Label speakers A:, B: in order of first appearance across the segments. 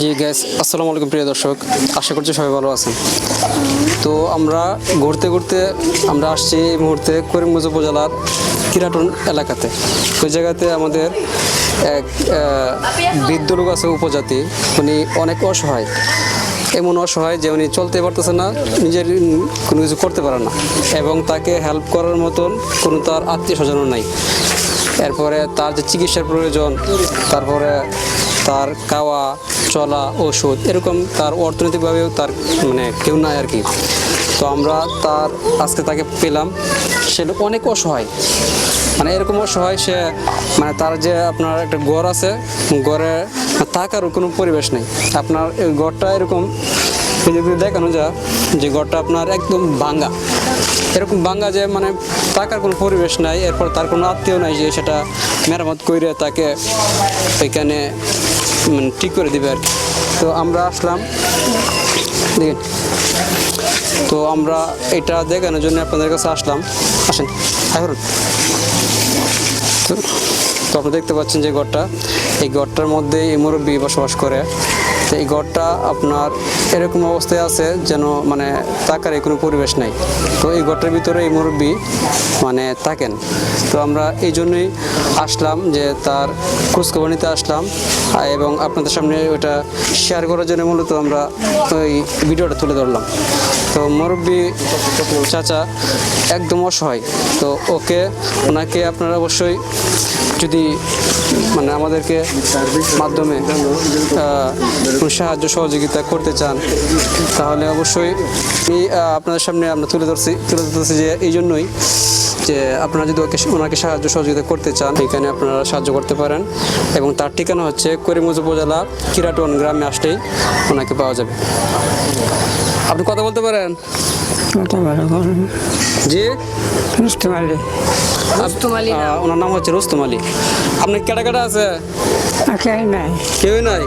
A: G gas আসসালামু আলাইকুম প্রিয় দর্শক। আশা করছি সবাই ভালো আছেন। তো আমরা ঘুরতে ঘুরতে আমরা আসছি এই মুহূর্তে করিমগঞ্জ উপজেলার কিরাটন এলাকাতে। ওই জায়গাতে আমাদের এক বৃদ্ধ লোক আছে উপজাতি। উনি অনেক অসহায়। এমন অসহায় যে উনি চলতে পারতেছে না নিজের কোনো কিছু করতে পারে না। এবং তাকে হেল্প করার মতন কোনো তার আত্মীয় স্বজনও নাই। এরপরে তার যে চিকিৎসার প্রয়োজন তারপরে তার খাওয়া, চলা, ওষুধ, এরকম তার অর্থনৈতিকভাবেও তার মানে কেউ নাই আর কি। তো আমরা তার আজকে তাকে পেলাম। সে অনেক অসহায়। মানে এরকম অসহায় সে মানে তার যে আপনার একটা ঘর আছে, ঘরে থাকার কোনো পরিবেশ নেই। আপনার ঘরটা এরকম যদি দেখানো যায় যে ঘরটা আপনার একদম ভাঙ্গা। এরকম ভাঙ্গা যে মানে থাকার কোনো পরিবেশ নাই, এরপর তার কোনো আত্মীয় নাই যে সেটা মেরামত করে তাকে এখানে মানে ঠিক করে দেবে আর কি। তো আমরা আসলাম। দেখেন। তো আমরা এটা দেখানোর জন্য আপনাদের কাছে আসলাম। আসেন। তো আপনি দেখতে পাচ্ছেন যে ঘরটা। এই ঘরটার মধ্যে এই মুরব্বী বসবাস করে। তো এই ঘরটা আপনার এরকম অবস্থায় আছে যেন মানে থাকার কোনো পরিবেশ নাই। তো এই ঘরটার ভিতরে এই মুরব্বী মানে থাকেন। তো আমরা এই জন্যই আসলাম যে তার খোঁজখবর নিতে আসলাম। এবং আপনাদের সামনে ওটা শেয়ার করার জন্য মূলত আমরা ওই ভিডিওটা তুলে ধরলাম। তো মুরব্বী চাচা একদম অসহায়। তো ওকে, ওনাকে আপনারা অবশ্যই যদি মানে আমাদেরকে মাধ্যমে সাহায্য সহযোগিতা করতে চান তাহলে অবশ্যই আহ, আপনাদের সামনে আমরা তুলে ধরছি তুলে ধরতেছি যে এই জন্যই যে আপনারা যদি ওকে ওনাকে সাহায্য সহযোগিতা করতে চান এখানে আপনারা সাহায্য করতে পারেন। এবং তার ঠিকানা হচ্ছে করিমগঞ্জ উপজেলা কিরাটন গ্রামে আসলেই ওনাকে পাওয়া যাবে। আপনি কথা বলতে পারেন?
B: কত ভালো
A: জি?
B: রুস্তম আলী
A: আহ, ওনার নাম হচ্ছে রুস্তম আলী আপনার কেটা কেটা আছে
B: কেউ নাই।
A: কেউই নাই?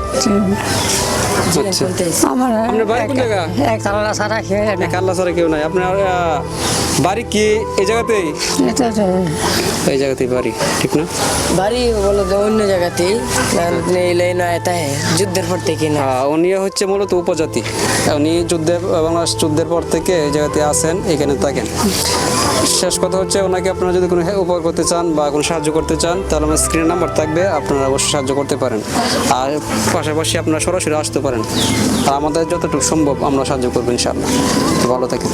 A: আচ্ছা।
B: আমার
A: আপনার বাড়ি কোন জায়গা?
B: এক আল্লাহ ছাড়া খেয়ে না
A: কাল্লা ছাড়া কেউ নাই। আপনার বাড়ি কি এই জায়গাতেই? এই জায়গাতেই বাড়ি ঠিক না?
C: বাড়ি বলো তো অন্য জায়গাতেই এই লাইন আয়তা হ্যাঁ যুদ্ধের পর থেকে না।
A: আহ, উনি হচ্ছে মূলত উপজাতি। উনি যুদ্ধে বাংলাদেশ যুদ্ধের পর থেকে এই জায়গাতে আসেন এখানে থাকেন। শেষ কথা হচ্ছে ওনাকে আপনারা যদি কোনো উপকার করতে চান বা কোনো সাহায্য করতে চান তাহলে আমার স্ক্রিনের নাম্বার থাকবে আপনারা অবশ্যই সাহায্য করতে পারেন। আর পাশাপাশি আপনারা সরাসরি আসতে পারেন। আর আমাদের যতটুকু সম্ভব আমরা সাহায্য করব ইনশাআল্লাহ। ভালো থাকেন।